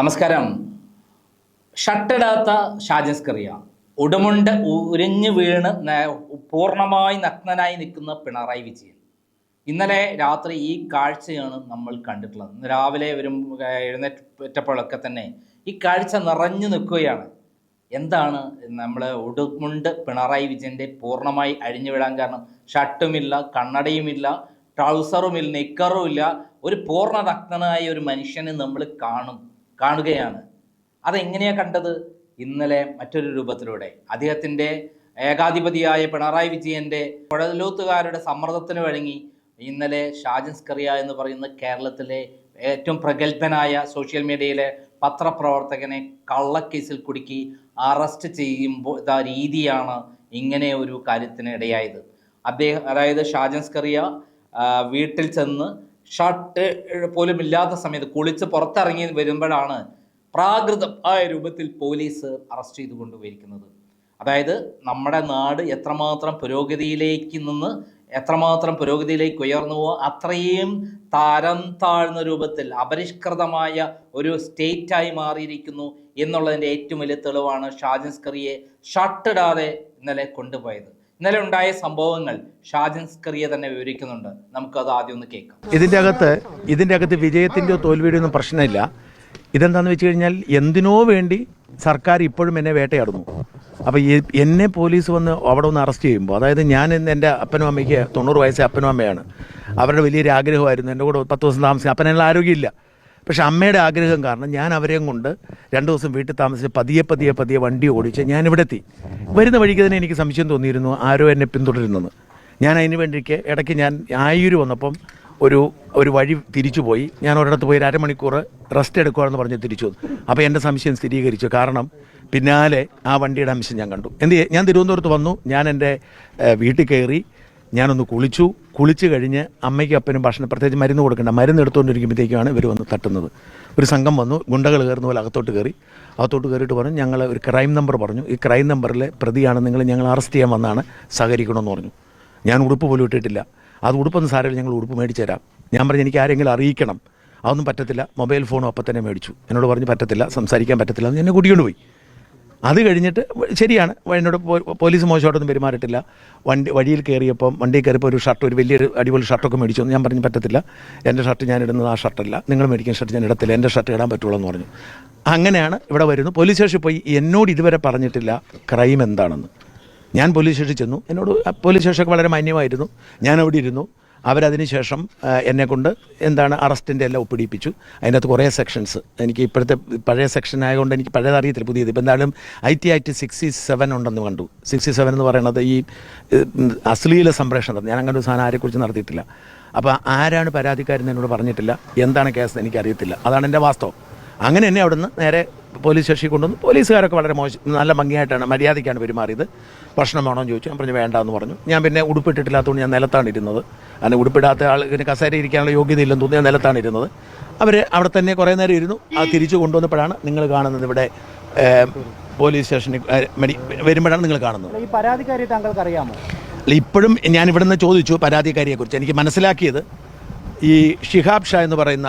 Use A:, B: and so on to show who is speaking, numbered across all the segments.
A: നമസ്കാരം. ഷട്ടിടാത്ത ഷാജസ്കറിയ. ഉടുമുണ്ട് ഉരിഞ്ഞു വീണ് പൂർണമായി നഗ്നനായി നിൽക്കുന്ന പിണറായി വിജയൻ. ഇന്നലെ രാത്രി ഈ കാഴ്ചയാണ് നമ്മൾ കണ്ടിട്ടുള്ളത്. ഇന്ന് രാവിലെ വരും എഴുന്നേറ്റപ്പോഴൊക്കെ തന്നെ ഈ കാഴ്ച നിറഞ്ഞു നിൽക്കുകയാണ്. എന്താണ് നമ്മൾ ഉടുമുണ്ട് പിണറായി വിജയന്റെ പൂർണമായി അഴിഞ്ഞു വിടാൻ കാരണം? ഷട്ടുമില്ല കണ്ണടയുമില്ല ട്രൗസറുമില്ല നിക്കറുമില്ല. ഒരു പൂർണ നഗ്നനായ ഒരു മനുഷ്യനെ നമ്മൾ കാണും. കാണുകയാണ്. അതെങ്ങനെയാണ് കണ്ടത്? ഇന്നലെ മറ്റൊരു രൂപത്തിലൂടെ. അദ്ദേഹത്തിന്റെ ഏകാധിപതിയായ പിണറായി വിജയന്റെ കുഴലൂത്തുകാരുടെ സമ്മർദ്ദത്തിന് വഴങ്ങി ഇന്നലെ ഷാജൻ സ്കറിയ എന്ന് പറയുന്ന കേരളത്തിലെ ഏറ്റവും പ്രഗത്ഭനായ സോഷ്യൽ മീഡിയയിലെ പത്രപ്രവർത്തകനെ കള്ളക്കേസിൽ കുടുക്കി അറസ്റ്റ് ചെയ്യുമ്പോൾ ഇതാ രീതിയാണ് ഇങ്ങനെ ഒരു കാര്യത്തിന് ഇടയായത്. അദ്ദേഹം അതായത് ഷാജൻ സ്കറിയ വീട്ടിൽ ചെന്ന് ഷർട്ട് പോലും ഇല്ലാത്ത സമയത്ത് കുളിച്ച് പുറത്തിറങ്ങി വരുമ്പോഴാണ് പ്രാകൃതമായ രൂപത്തിൽ പോലീസ് അറസ്റ്റ് ചെയ്തു കൊണ്ടുപോയിരിക്കുന്നത്. അതായത് നമ്മുടെ നാട് എത്രമാത്രം പുരോഗതിയിലേക്ക് നിന്ന് എത്രമാത്രം പുരോഗതിയിലേക്ക് ഉയർന്നുവോ അത്രയും തരം താഴ്ന്ന രൂപത്തിൽ അപരിഷ്കൃതമായ ഒരു സ്റ്റേറ്റായി മാറിയിരിക്കുന്നു എന്നുള്ളതിന്റെ ഏറ്റവും വലിയ തെളിവാണ് ഷാജൻ സ്കറിയെ ഷട്ടിടാതെ ഇന്നലെ കൊണ്ടുപോയത്. ഇന്നലെ ഉണ്ടായ സംഭവങ്ങൾ ഷാജൻ സ്കറിയെ തന്നെ വിവരിക്കുന്നുണ്ട്. നമുക്കത് ആദ്യം ഒന്ന് കേൾക്കാം.
B: ഇതിന്റെ അകത്ത് ഇതിന്റെ അകത്ത് വിജയത്തിന്റെയോ തോൽവിയുടെയോ ഒന്നും പ്രശ്നമില്ല. ഇതെന്താണെന്ന് വെച്ച് കഴിഞ്ഞാൽ എന്തിനോ വേണ്ടി സർക്കാർ ഇപ്പോഴും എന്നെ വേട്ടയാടുന്നു. അപ്പോൾ എന്നെ പോലീസ് വന്ന് അവിടെ ഒന്ന് അറസ്റ്റ് ചെയ്യുമ്പോൾ അതായത് ഞാൻ ഇന്ന് എന്റെ അപ്പനും അമ്മയ്ക്ക് തൊണ്ണൂറ് വയസ്സേ അപ്പനും അമ്മയാണ്. അവരുടെ വലിയൊരു ആഗ്രഹമായിരുന്നു. എന്റെ കൂടെ പത്ത് ദിവസം താമസിക്കും അപ്പനുള്ള ആരോഗ്യമില്ല. പക്ഷെ അമ്മയുടെ ആഗ്രഹം കാരണം ഞാൻ അവരെയും കൊണ്ട് രണ്ട് ദിവസം വീട്ടിൽ താമസിച്ച് പതിയെ പതിയെ പതിയെ വണ്ടി ഓടിച്ച് ഞാൻ ഇവിടെ എത്തി വരുന്ന വഴിക്ക് തന്നെ എനിക്ക് സംശയം തോന്നിയിരുന്നു ആരോ എന്നെ പിന്തുടരുന്നെന്ന്. ഞാൻ അതിന് വേണ്ടിക്ക് ഇടയ്ക്ക് ഞാൻ ആയൂര് വന്നപ്പം ഒരു ഒരു വഴി തിരിച്ചു പോയി. ഞാൻ ഒരിടത്ത് പോയി ഒരു അരമണിക്കൂർ റെസ്റ്റ് എടുക്കുകയെന്ന് പറഞ്ഞ് തിരിച്ചു വന്നു. അപ്പോൾ എന്റെ സംശയം സ്ഥിരീകരിച്ചു. കാരണം പിന്നാലെ ആ വണ്ടിയുടെ അംശം ഞാൻ കണ്ടു. എന്ത് ഞാൻ തിരുവനന്തപുരത്ത് വന്നു. ഞാൻ എന്റെ വീട്ടിൽ കയറി ഞാനൊന്ന് കുളിച്ചു. കുളിച്ച് കഴിഞ്ഞ് അമ്മയ്ക്കും അപ്പനും ഭക്ഷണം പ്രത്യേകിച്ച് മരുന്ന് കൊടുക്കേണ്ട. മരുന്ന് എടുത്തുകൊണ്ടിരിക്കുമ്പോഴത്തേക്കാണ് ഇവർ വന്ന് തട്ടുന്നത്. ഒരു സംഘം വന്നു. ഗുണ്ടകൾ കയറുന്ന പോലെ അകത്തോട്ട് കയറി. അകത്തോട്ട് കയറിയിട്ട് പറഞ്ഞു ഞങ്ങൾ ഒരു ക്രൈം നമ്പർ പറഞ്ഞു. ഈ ക്രൈം നമ്പറിലെ പ്രതിയാണ്. നിങ്ങൾ ഞങ്ങൾ അറസ്റ്റ് ചെയ്യാൻ വന്നാണ്. സഹകരിക്കണമെന്ന് പറഞ്ഞു. ഞാൻ ഉടുപ്പ് പോലും ഇട്ടിട്ടില്ല. അത് ഉടുപ്പൊന്നും സാരമില്ല. ഞങ്ങൾ ഉടുപ്പ് മേടിച്ചു തരാം. ഞാൻ പറഞ്ഞു എനിക്ക് ആരെങ്കിലും അറിയിക്കണം. അതൊന്നും പറ്റത്തില്ല. മൊബൈൽ ഫോണും അപ്പം തന്നെ മേടിച്ചു. എന്നോട് പറഞ്ഞു പറ്റത്തില്ല. സംസാരിക്കാൻ പറ്റത്തില്ല. എന്ന് എന്നെ കൂട്ടിക്കൊണ്ട് പോയി. അത് കഴിഞ്ഞിട്ട് ശരിയാണ്. എന്നോട് പോലീസ് മോശമായിട്ടൊന്നും പെരുമാറിയിട്ടില്ല. വണ്ടി വഴിയിൽ കയറിയപ്പം വണ്ടിയിൽ കയറിയപ്പോൾ ഒരു ഷർട്ട് ഒരു വലിയൊരു അടിപൊളി ഷർട്ടൊക്കെ മേടിച്ചു ഞാൻ പറഞ്ഞു പറ്റത്തില്ല. എന്റെ ഷർട്ട് ഞാൻ ഇടുന്നത് ആ ഷർട്ടല്ല. നിങ്ങൾ മേടിക്കുന്ന ഷർട്ട് ഞാൻ ഇടത്തില്ല. എന്റെ ഷർട്ട് ഇടാൻ പറ്റുള്ളൂ എന്ന് പറഞ്ഞു. അങ്ങനെയാണ് ഇവിടെ വരുന്നു പോലീസ് സ്റ്റേഷനിൽ പോയി എന്നോട് ഇതുവരെ പറഞ്ഞിട്ടില്ല ക്രൈം എന്താണെന്ന്. ഞാൻ പോലീസ് സ്റ്റേഷനിൽ ചെന്നു. എന്നോട് പോലീസ് സ്റ്റേഷനൊക്കെ വളരെ മാന്യമായിരുന്നു. ഞാൻ അവിടെ ഇരുന്നു. അവരതിന് ശേഷം ആ, എന്നെ കൊണ്ട് എന്താണ് അറസ്റ്റിന്റെ എല്ലാം ഒപ്പിടിപ്പിച്ചു. അതിനകത്ത് കുറേ സെക്ഷൻസ് എനിക്ക് ഇപ്പോഴത്തെ പഴയ സെക്ഷൻ ആയതുകൊണ്ട് എനിക്ക് പഴയത് അറിയത്തില്ല പുതിയത്. ഇപ്പം എന്തായാലും I T act sixty seven ഉണ്ടെന്ന് കണ്ടു. സിക്സ്റ്റി സെവൻ എന്ന് പറയുന്നത് ഈ അശ്ലീല സംപ്രേഷണം ഞാൻ അങ്ങനെ ഒരു സാധനം ആരെക്കുറിച്ച് നടത്തിയിട്ടില്ല. അപ്പോൾ ആരാണ് പരാതിക്കാരെന്ന് എന്നോട് പറഞ്ഞിട്ടില്ല. എന്താണ് കേസ് എനിക്കറിയത്തില്ല. അതാണ് എന്റെ വാസ്തവം. അങ്ങനെ എന്നെ അവിടുന്ന് നേരെ പോലീസ് സ്റ്റേഷനിൽ കൊണ്ടുവന്ന്. പോലീസുകാരൊക്കെ വളരെ മോശം നല്ല ഭംഗിയായിട്ടാണ് മര്യാദയ്ക്കാണ് പെരുമാറിയത്. ഭക്ഷണം വേണോ എന്ന് ചോദിച്ചു. ഞാൻ പറഞ്ഞു വേണ്ടാന്ന് പറഞ്ഞു. ഞാൻ പിന്നെ ഉടുപ്പിട്ടിട്ടില്ലാത്തതുകൊണ്ട് ഞാൻ നിലത്താണ് ഇരുന്നത്. അങ്ങനെ ഉടുപ്പിടാത്ത ആൾ ആളിന് കസേര ഇരിക്കാനുള്ള യോഗ്യത ഇല്ലെന്ന് തോന്നി ഞാൻ നിലത്താണ് ഇരുന്നത്. അവർ അവിടെ തന്നെ കുറേ നേരം ഇരുന്നു. അത് തിരിച്ചു കൊണ്ടുവന്നപ്പോഴാണ് നിങ്ങൾ കാണുന്നത് ഇവിടെ പോലീസ് സ്റ്റേഷനിൽ വരുമ്പോഴാണ് നിങ്ങൾ കാണുന്നത്.
C: ഈ പരാതിക്കാരി താങ്കൾക്ക് അറിയാമോ
B: അല്ല ഇപ്പോഴും ഞാൻ ഇവിടുന്ന് ചോദിച്ചു പരാതിക്കാരിയെക്കുറിച്ച്. എനിക്ക് മനസ്സിലാക്കിയത് ഈ ഷിഹാബ് ഷാ എന്ന് പറയുന്ന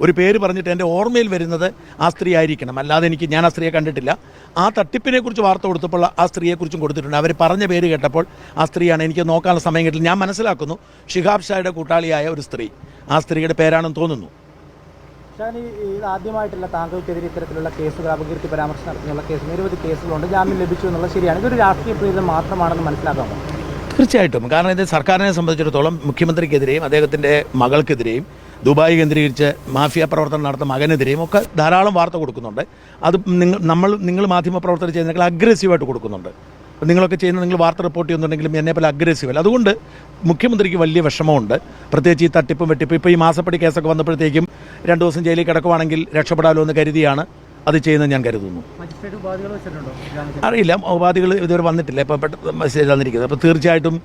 B: ഒരു പേര് പറഞ്ഞിട്ട് എന്റെ ഓർമ്മയിൽ വരുന്നത് ആ സ്ത്രീ ആയിരിക്കണം. അല്ലാതെ എനിക്ക് ഞാൻ ആ സ്ത്രീയെ കണ്ടിട്ടില്ല. ആ തട്ടിപ്പിനെക്കുറിച്ച് വാർത്ത കൊടുത്തപ്പോൾ ആ സ്ത്രീയെക്കുറിച്ചും കൊടുത്തിട്ടുണ്ട്. അവർ പറഞ്ഞ പേര് കേട്ടപ്പോൾ ആ സ്ത്രീയാണ് എനിക്ക് നോക്കാനുള്ള സമയം കിട്ടില്ല. ഞാൻ മനസ്സിലാക്കുന്നു ഷിഹാബ് ഷായുടെ കൂട്ടാളിയായ ഒരു സ്ത്രീ. ആ സ്ത്രീയുടെ പേരാണെന്ന് തോന്നുന്നു.
C: ആദ്യമായിട്ടല്ല താങ്കൾക്കെതിരെ ഇത്തരത്തിലുള്ള കേസുകൾ അപകീർത്തി പരാമർശം നടത്തുന്നുള്ള കേസ് നിരവധി കേസുകളുണ്ട്. ജാമ്യം ലഭിച്ചു എന്നുള്ളത് ശരിയാണ്. ഇതൊരു രാഷ്ട്രീയ പ്രീതം മാത്രമാണെന്ന് മനസ്സിലാക്കാമോ?
B: തീർച്ചയായിട്ടും. കാരണം ഇത് സർക്കാരിനെ സംബന്ധിച്ചിടത്തോളം മുഖ്യമന്ത്രിക്കെതിരെയും അദ്ദേഹത്തിന്റെ മകൾക്കെതിരെയും ദുബായ് കേന്ദ്രീകരിച്ച് മാഫിയ പ്രവർത്തനം നടത്തുന്ന മകനെതിരെയും ഒക്കെ ധാരാളം വാർത്ത കൊടുക്കുന്നുണ്ട്. അത് നിങ്ങൾ നമ്മൾ നിങ്ങൾ മാധ്യമ പ്രവർത്തനം ചെയ്യുന്നതിനേക്കാൾ അഗ്രസീവായിട്ട് കൊടുക്കുന്നുണ്ട്. നിങ്ങളൊക്കെ ചെയ്യുന്ന നിങ്ങൾ വാർത്ത റിപ്പോർട്ട് ചെയ്യുന്നുണ്ടെങ്കിലും എന്നെ പോലെ അഗ്രസീവ് അല്ല. അതുകൊണ്ട് മുഖ്യമന്ത്രിക്ക് വലിയ വിഷമമുണ്ട്. പ്രത്യേകിച്ച് ഈ തട്ടിപ്പും വെട്ടിപ്പും. ഇപ്പോൾ ഈ മാസപ്പടി കേസൊക്കെ വന്നപ്പോഴത്തേക്കും രണ്ട് ദിവസം ജയിലിൽ കിടക്കുവാണെങ്കിൽ രക്ഷപ്പെടാമല്ലോ എന്ന് കരുതിയാണ്. അത് ചെയ്യുന്നത് ഞാൻ കരുതുന്നു. അറിയില്ല. ഉപാധികൾ ഇതുവരെ വന്നിട്ടില്ല. ഇപ്പോൾ പെട്ടെന്ന് മെസ്സേജ് തന്നിരിക്കുന്നത്. അപ്പോൾ തീർച്ചയായിട്ടും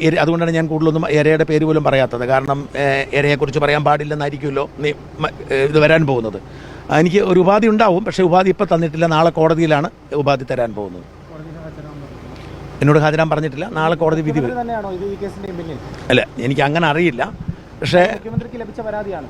B: ഇര- അതുകൊണ്ടാണ് ഞാൻ കൂടുതലൊന്നും ഇരയുടെ പേര് പോലും പറയാത്തത്. കാരണം എരയെക്കുറിച്ച് പറയാൻ പാടില്ലെന്നായിരിക്കുമല്ലോ നീ ഇത് വരാൻ പോകുന്നത്. എനിക്ക് ഒരു ഉപാധി ഉണ്ടാവും പക്ഷേ ഉപാധി ഇപ്പോൾ തന്നിട്ടില്ല. നാളെ കോടതിയിലാണ് ഉപാധി തരാൻ പോകുന്നത്. എന്നോട് ഹാജരാൻ പറഞ്ഞിട്ടില്ല. നാളെ കോടതി വിധി വരും. അല്ല എനിക്ക് അങ്ങനെ അറിയില്ല. പക്ഷേ
C: മുഖ്യമന്ത്രിക്ക് ലഭിച്ച പരാതിയാണ്?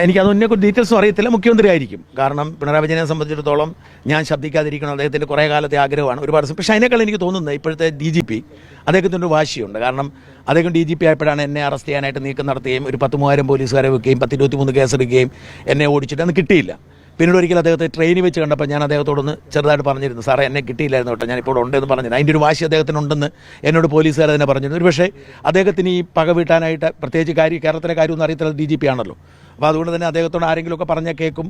B: എനിക്ക് അതൊന്നെ ഡീറ്റെയിൽസും അറിയത്തില്ല. മുഖ്യമന്ത്രി ആയിരിക്കും കാരണം പിണറായി വിജയനെ സംബന്ധിച്ചിടത്തോളം ഞാൻ ശബ്ദിക്കാതിരിക്കണം. അദ്ദേഹത്തിന്റെ കുറേ കാലത്തെ ആഗ്രഹമാണ് ഒരുപാട് പക്ഷേ അതിനേക്കാൾ എനിക്ക് തോന്നുന്നത് ഇപ്പോഴത്തെ ഡി ജി പി അദ്ദേഹത്തിന്റെ ഒരു വാശിയുണ്ട്. കാരണം അദ്ദേഹം ഡി ജി പി ആയപ്പോഴാണ് എന്നെ അറസ്റ്റ് ചെയ്യാനായിട്ട് നീക്കം നടത്തുകയും ഒരു പത്ത് മൂവായിരം പോലീസുകാരെ വെക്കുകയും പത്ത് ഇരുപത്തി മൂന്ന് കേസെടുക്കുകയും എന്നെ ഓടിച്ചിട്ട് അന്ന് കിട്ടിയില്ല. പിന്നീട് ഒരിക്കലും അദ്ദേഹത്തെ ട്രെയിനിൽ വെച്ച് കണ്ടപ്പോൾ ഞാൻ അദ്ദേഹത്തോടൊന്ന് ചെറുതായിട്ട് പറഞ്ഞിരുന്നു സാറേ എന്നെ കിട്ടിയില്ലായിരുന്നു കേട്ടോ. ഞാൻ ഇപ്പോൾ ഉണ്ടെന്ന് പറഞ്ഞിരുന്നു. അതിന്റെ ഒരു വാശി അദ്ദേഹത്തിനുണ്ടെന്ന് എന്നോട് പോലീസുകാർ തന്നെ പറഞ്ഞിരുന്നു. ഒരു പക്ഷേ അദ്ദേഹത്തിന് ഈ പക വീട്ടാനായിട്ട് പ്രത്യേകിച്ച് കാര്യം കേരളത്തിലെ കാര്യമൊന്നും അറിയത്തില്ല ഡി ജി പി ആണല്ലോ. അപ്പോൾ അതുകൊണ്ട് തന്നെ അദ്ദേഹത്തോട് ആരെങ്കിലുമൊക്കെ പറഞ്ഞാൽ കേൾക്കും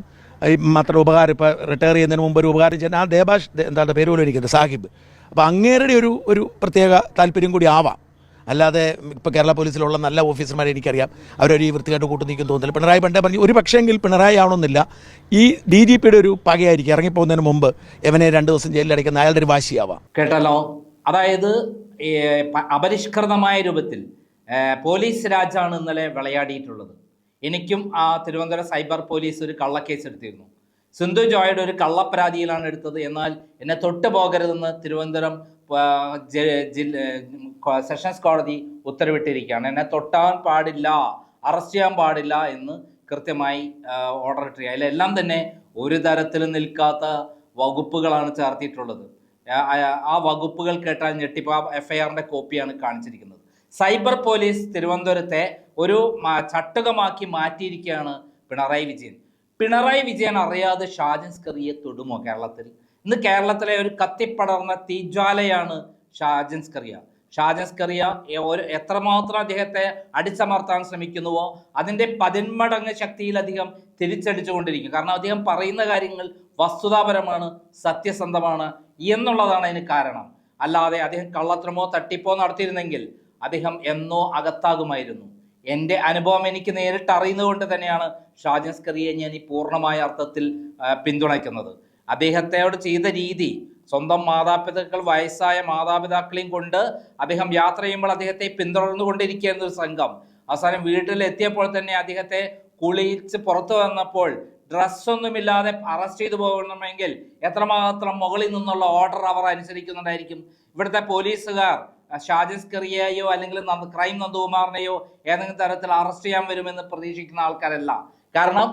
B: മാത്രം ഉപകാരം ഇപ്പോൾ റിട്ടയർ ചെയ്യുന്നതിന് മുമ്പ് ഒരു ഉപകാരം ചെയ്യുന്ന ആ ദേബാഷ് എന്താ എന്താണ് പേര് പോലും ഇരിക്കുന്നത് സാഹിബ്. അപ്പോൾ അങ്ങേരുടെ ഒരു ഒരു പ്രത്യേക താല്പര്യം കൂടി ആവാം. അല്ലാതെ ഇപ്പോൾ കേരള പോലീസിലുള്ള നല്ല ഓഫീസർമാരെ എനിക്കറിയാം. അവരൊരു ഈ വൃത്തിയായിട്ട് കൂട്ടു നീക്കും തോന്നുന്നില്ല. പിണറായി പണ്ടേ പറഞ്ഞു ഒരു പക്ഷേങ്കിൽ പിണറായി ആവണമെന്നില്ല. ഈ ഡി ജി പിയുടെ ഒരു പകയായിരിക്കും. ഇറങ്ങിപ്പോകുന്നതിന് മുമ്പ് എവനെ രണ്ട് ദിവസം ജയിലിൽ അടയ്ക്കുന്ന അയാളുടെ ഒരു വാശിയാവാം.
A: കേട്ടല്ലോ. അതായത് അപരിഷ്കൃതമായ രൂപത്തിൽ പോലീസ് രാജാണ് ഇന്നലെ വിളയാടിയിട്ടുള്ളത്. എനിക്കും ആ തിരുവനന്തപുരം സൈബർ പോലീസ് ഒരു കള്ളക്കേസ് എടുത്തിരുന്നു. സിന്ധു ജോയുടെ ഒരു കള്ളപ്പരാതിയിലാണ് എടുത്തത്. എന്നാൽ എന്നെ തൊട്ട് പോകരുതെന്ന് തിരുവനന്തപുരം സെഷൻസ് കോടതി ഉത്തരവിട്ടിരിക്കുകയാണ്. എന്നെ തൊട്ടാൻ പാടില്ല അറസ്റ്റ് ചെയ്യാൻ പാടില്ല എന്ന് കൃത്യമായി ഓർഡർ ഇട്ടിരിക്കുക അതിലെല്ലാം തന്നെ ഒരു തരത്തിലും നിൽക്കാത്ത വകുപ്പുകളാണ് ചേർത്തിയിട്ടുള്ളത്. ആ- ആ- ആ വകുപ്പുകൾ കേട്ടാൽ ഞെട്ടിപ്പോ. ആറിന്റെ കോപ്പിയാണ് കാണിച്ചിരിക്കുന്നത്. സൈബർ പോലീസ് തിരുവനന്തപുരത്തെ ഒരു ചട്ടുകമാക്കി മാറ്റിയിരിക്കുകയാണ് പിണറായി വിജയൻ. പിണറായി വിജയൻ അറിയാതെ ഷാജൻ സ്കറിയെ തൊടുമോ കേരളത്തിൽ? ഇന്ന് കേരളത്തിലെ ഒരു കത്തിപ്പടർന്ന തീജ്വാലയാണ് ഷാജൻ സ്കറിയ. ഷാജൻ സ്കറിയ ഒരു എത്രമാത്രം അദ്ദേഹത്തെ അടിച്ചമർത്താൻ ശ്രമിക്കുന്നുവോ അതിന്റെ പതിന്മടങ്ങ് ശക്തിയിലധികം തിരിച്ചടിച്ചുകൊണ്ടിരിക്കും കാരണം അദ്ദേഹം പറയുന്ന കാര്യങ്ങൾ വസ്തുതാപരമാണ് സത്യസന്ധമാണ് എന്നുള്ളതാണ് അതിന് കാരണം. അല്ലാതെ അദ്ദേഹം കള്ളത്തരമോ തട്ടിപ്പോ നടത്തിയിരുന്നെങ്കിൽ അദ്ദേഹം എന്നോ അകത്താകുമായിരുന്നു. എന്റെ അനുഭവം എനിക്ക് നേരിട്ട് അറിയുന്നതുകൊണ്ട് തന്നെയാണ് ഷാജൻ സ്കറിയെ ഞാൻ ഈ പൂർണമായ അർത്ഥത്തിൽ പിന്തുണയ്ക്കുന്നത്. അദ്ദേഹത്തോട് ചെയ്ത രീതി സ്വന്തം മാതാപിതാക്കൾ വയസ്സായ മാതാപിതാക്കളെയും കൊണ്ട് അദ്ദേഹം യാത്ര ചെയ്യുമ്പോൾ അദ്ദേഹത്തെ പിന്തുടർന്നു കൊണ്ടിരിക്കുന്ന ഒരു സംഘം. അവസാനം വീട്ടിൽ എത്തിയപ്പോൾ തന്നെ അദ്ദേഹത്തെ കുളിച്ച് പുറത്തു വന്നപ്പോൾ ഡ്രസ്സൊന്നുമില്ലാതെ അറസ്റ്റ് ചെയ്തു പോകണമെങ്കിൽ എത്രമാത്രം മുകളിൽ നിന്നുള്ള ഓർഡർ അവർ അനുസരിക്കുന്നുണ്ടായിരിക്കും. ഇവിടുത്തെ പോലീസുകാർ ഷാജിസ് കെറിയയോ അല്ലെങ്കിൽ ക്രൈം നന്ദകുമാറിനെയോ ഏതെങ്കിലും തരത്തിൽ അറസ്റ്റ് ചെയ്യാൻ വരുമെന്ന് പ്രതീക്ഷിക്കുന്ന ആൾക്കാരല്ല. കാരണം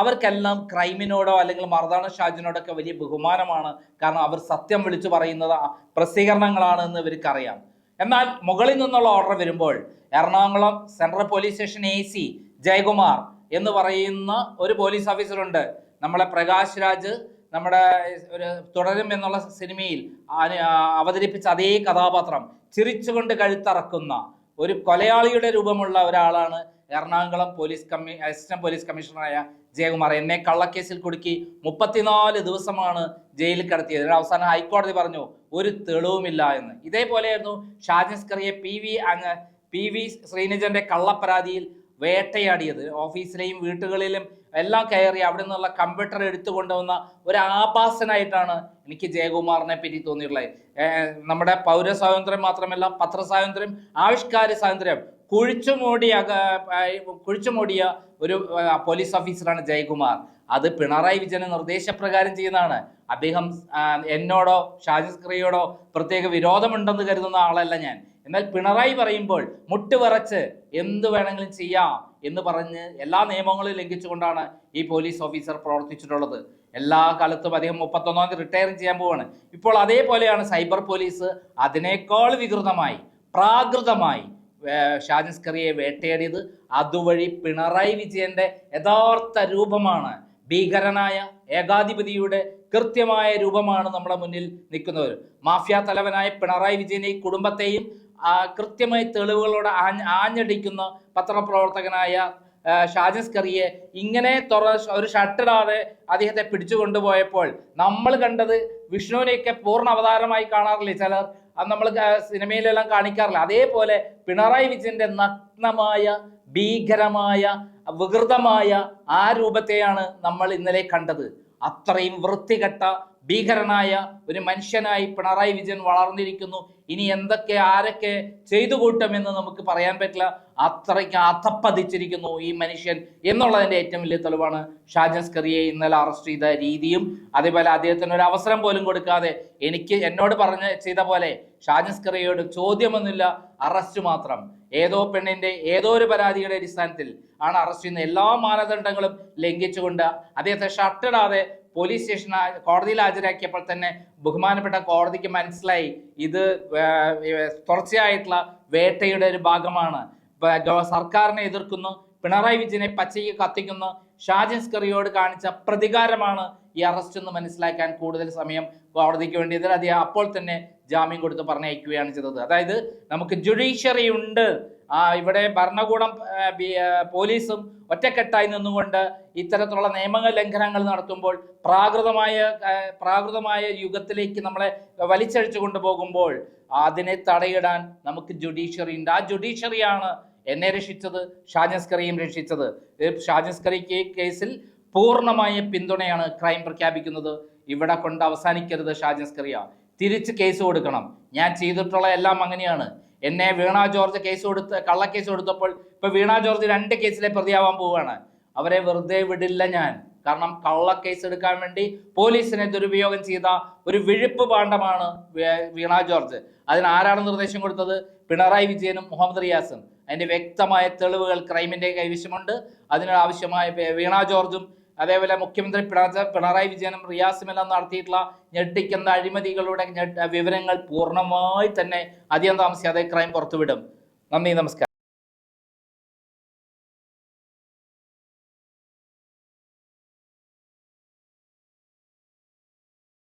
A: അവർക്കെല്ലാം ക്രൈമിനോടോ അല്ലെങ്കിൽ മർദാന ഷാജിനോടൊക്കെ വലിയ ബഹുമാനമാണ്. കാരണം അവർ സത്യം വിളിച്ചു പറയുന്നത് പ്രസിദ്ധീകരണങ്ങളാണ് എന്ന് ഇവർക്കറിയാം. എന്നാൽ മുകളിൽ നിന്നുള്ള ഓർഡർ വരുമ്പോൾ Ernakulam central police station A C Jayakumar എന്ന് പറയുന്ന ഒരു പോലീസ് ഓഫീസറുണ്ട്. നമ്മളെ പ്രകാശ് രാജ് നമ്മുടെ ഒരു തുടരും എന്നുള്ള സിനിമയിൽ അവതരിപ്പിച്ച അതേ കഥാപാത്രം ചിരിച്ചുകൊണ്ട് കഴുത്തറക്കുന്ന ഒരു കൊലയാളിയുടെ രൂപമുള്ള ഒരാളാണ് എറണാകുളം പോലീസ് കമ്മി അസിസ്റ്റന്റ് പോലീസ് കമ്മീഷണറായ ജയകുമാർ. എന്നെ കള്ളക്കേസിൽ കുടുക്കി മുപ്പത്തിനാല് ദിവസമാണ് ജയിലിൽ കിടത്തിയത്. അവസാനം ഹൈക്കോടതി പറഞ്ഞു ഒരു തെളിവുമില്ല എന്ന്. ഇതേപോലെയായിരുന്നു ഷാജിസ്കറിയെ പി വി അങ്ങ് പി വി ശ്രീനിജന്റെ കള്ളപ്പരാതിയിൽ വേട്ടയാടിയത്. ഓഫീസിലെയും വീട്ടുകളിലും എല്ലാം കയറി അവിടെ നിന്നുള്ള കമ്പ്യൂട്ടർ എടുത്തു കൊണ്ടുവന്ന ഒരു ആഭാസനായിട്ടാണ് എനിക്ക് ജയകുമാറിനെ പറ്റി തോന്നിയിട്ടുള്ളത്. നമ്മുടെ പൗര സ്വാതന്ത്ര്യം മാത്രമല്ല പത്രസ്വാതന്ത്ര്യം ആവിഷ്കാര സ്വാതന്ത്ര്യം കുഴിച്ചുമൂടിയ കുഴിച്ചുമൂടിയ ഒരു പോലീസ് ഓഫീസറാണ് ജയകുമാർ. അത് പിണറായി വിജയന് നിർദ്ദേശപ്രകാരം ചെയ്യുന്നതാണ്. അദ്ദേഹം എന്നോടോ ഷാജിസ്ക്രിയോടോ പ്രത്യേക വിരോധമുണ്ടെന്ന് കരുതുന്ന ആളല്ല ഞാൻ. എന്നാൽ പിണറായി പറയുമ്പോൾ മുട്ടുവിറച്ച് എന്ത് വേണമെങ്കിലും ചെയ്യാം എന്ന് പറഞ്ഞ് എല്ലാ നിയമങ്ങളും ലംഘിച്ചുകൊണ്ടാണ് ഈ പോലീസ് ഓഫീസർ പ്രവർത്തിച്ചിട്ടുള്ളത്. എല്ലാ കാലത്തും അദ്ദേഹം മുപ്പത്തൊന്നാം തീയതി റിട്ടയർ ചെയ്യാൻ പോവാണ്. ഇപ്പോൾ അതേപോലെയാണ് സൈബർ പോലീസ് അതിനേക്കാൾ വികൃതമായി പ്രാകൃതമായി ഷാജിസ്കറിയെ ഷാജിസ് കറിയെ വേട്ടയാടിയത്. അതുവഴി പിണറായി വിജയന്റെ യഥാർത്ഥ രൂപമാണ് ഭീകരനായ ഏകാധിപതിയുടെ കൃത്യമായ രൂപമാണ് നമ്മുടെ മുന്നിൽ നിൽക്കുന്നവർ മാഫിയ തലവനായ പിണറായി വിജയനെ കുടുംബത്തെയും കൃത്യമായി തെളിവുകളോട് ആഞ്ഞ് ആഞ്ഞടിക്കുന്ന പത്രപ്രവർത്തകനായ ആ, ഷാജിസ് കറിയെ ഇങ്ങനെ തുറ ഒരു ഷട്ടിടാതെ അദ്ദേഹത്തെ പിടിച്ചു കൊണ്ടുപോയപ്പോൾ നമ്മൾ കണ്ടത് വിഷ്ണുവിനെയൊക്കെ പൂർണ അവതാരമായി കാണാറില്ലേ ചിലർ? അത് നമ്മൾ സിനിമയിലെല്ലാം കാണിക്കാറില്ല. അതേപോലെ പിണറായി വിജയന്റെ നഗ്നമായ ഭീകരമായ വികൃതമായ ആ രൂപത്തെയാണ് നമ്മൾ ഇന്നലെ കണ്ടത്. അത്രയും വൃത്തികെട്ട ഭീകരനായ ഒരു മനുഷ്യനായി പിണറായി വിജയൻ വളർന്നിരിക്കുന്നു. ഇനി എന്തൊക്കെ ആരൊക്കെ ചെയ്തു കൂട്ടുമെന്ന് നമുക്ക് പറയാൻ പറ്റില്ല. അത്രയ്ക്ക് അധപ്പതിച്ചിരിക്കുന്നു ഈ മനുഷ്യൻ എന്നുള്ളതിന്റെ ഏറ്റവും വലിയ തെളിവാണ് ഷാജൻ സ്കറിയെ ഇന്നലെ അറസ്റ്റ് ചെയ്ത രീതിയും. അതേപോലെ അദ്ദേഹത്തിന് ഒരു അവസരം പോലും കൊടുക്കാതെ എനിക്ക് എന്നോട് പറഞ്ഞ ചെയ്ത പോലെ ഷാജൻ സ്കറിയോട് ചോദ്യമൊന്നുമില്ല അറസ്റ്റ് മാത്രം. ഏതോ പെണ്ണിന്റെ ഏതോ ഒരു പരാതിയുടെ അടിസ്ഥാനത്തിൽ ആണ് അറസ്റ്റ് ചെയ്യുന്ന എല്ലാ മാനദണ്ഡങ്ങളും ലംഘിച്ചുകൊണ്ട് അദ്ദേഹത്തെ ഷർട്ടിടാതെ പോലീസ് സ്റ്റേഷൻ കോടതിയിൽ ഹാജരാക്കിയപ്പോൾ തന്നെ ബഹുമാനപ്പെട്ട കോടതിക്ക് മനസ്സിലായി. ഇത് തുടർച്ചയായിട്ടുള്ള വേട്ടയുടെ ഒരു ഭാഗമാണ്. സർക്കാരിനെ എതിർക്കുന്നു പിണറായി വിജയനെ പച്ചയ്ക്ക് കത്തിക്കുന്നു ഷാജിൻ സ്കറിയോട് കാണിച്ച പ്രതികാരമാണ് ഈ അറസ്റ്റ് എന്ന് മനസ്സിലാക്കാൻ കൂടുതൽ സമയം കോടതിക്ക് വേണ്ടിയത് അദ്ദേഹം അപ്പോൾ തന്നെ ജാമ്യം കൊടുത്ത് പറഞ്ഞയക്കുകയാണ് ചെയ്തത്. അതായത് നമുക്ക് ജുഡീഷ്യറി ഉണ്ട്. ഇവിടെ ഭരണകൂടം പോലീസും ഒറ്റക്കെട്ടായി നിന്നുകൊണ്ട് ഇത്തരത്തിലുള്ള നിയമ ലംഘനങ്ങൾ നടത്തുമ്പോൾ പ്രാകൃതമായ പ്രാകൃതമായ യുഗത്തിലേക്ക് നമ്മളെ വലിച്ചഴിച്ചു കൊണ്ടുപോകുമ്പോൾ അതിനെ തടയിടാൻ നമുക്ക് ജുഡീഷ്യറി ഉണ്ട്. ആ ജുഡീഷ്യറിയാണ് എന്നെ രക്ഷിച്ചത് ഷാജസ്കറിയും രക്ഷിച്ചത്. ഷാജസ്കറിക്ക് കേസിൽ പൂർണമായ പിന്തുണയാണ് ക്രൈം പ്രഖ്യാപിക്കുന്നത്. ഇവിടെ കൊണ്ട് അവസാനിക്കരുത് ഷാജസ്കറിയ തിരിച്ച് കേസ് കൊടുക്കണം. ഞാൻ ചെയ്തിട്ടുള്ള എല്ലാം അങ്ങനെയാണ്. എന്നെ വീണ ജോർജ് കേസ് കൊടുത്ത് കള്ളക്കേസ് കൊടുത്തപ്പോൾ ഇപ്പൊ വീണ ജോർജ് രണ്ട് കേസിലെ പ്രതിയാവാൻ പോവുകയാണ് അവരെ വെറുതെ വിടില്ല ഞാൻ. കാരണം കള്ളക്കേസ് എടുക്കാൻ വേണ്ടി പോലീസിനെ ദുരുപയോഗം ചെയ്ത ഒരു വിഴുപ്പ് പാണ്ഡമാണ് വീണ ജോർജ്. അതിന് ആരാണ് നിർദ്ദേശം കൊടുത്തത്? പിണറായി വിജയനും മുഹമ്മദ് റിയാസും. അതിന്റെ വ്യക്തമായ തെളിവുകൾ ക്രൈമിന്റെ കൈവശമുണ്ട്. അതിനാവശ്യമായ വീണ ജോർജും അതേപോലെ മുഖ്യമന്ത്രി പിണ- പിണറായി വിജയനും റിയാസും എല്ലാം നടത്തിയിട്ടുള്ള ഞെട്ടിക്കുന്ന അഴിമതികളുടെ വിവരങ്ങൾ പൂർണമായി തന്നെ അധികം താമസിയാതെ ക്രൈം പുറത്തുവിടും. നന്ദി നമസ്കാരം.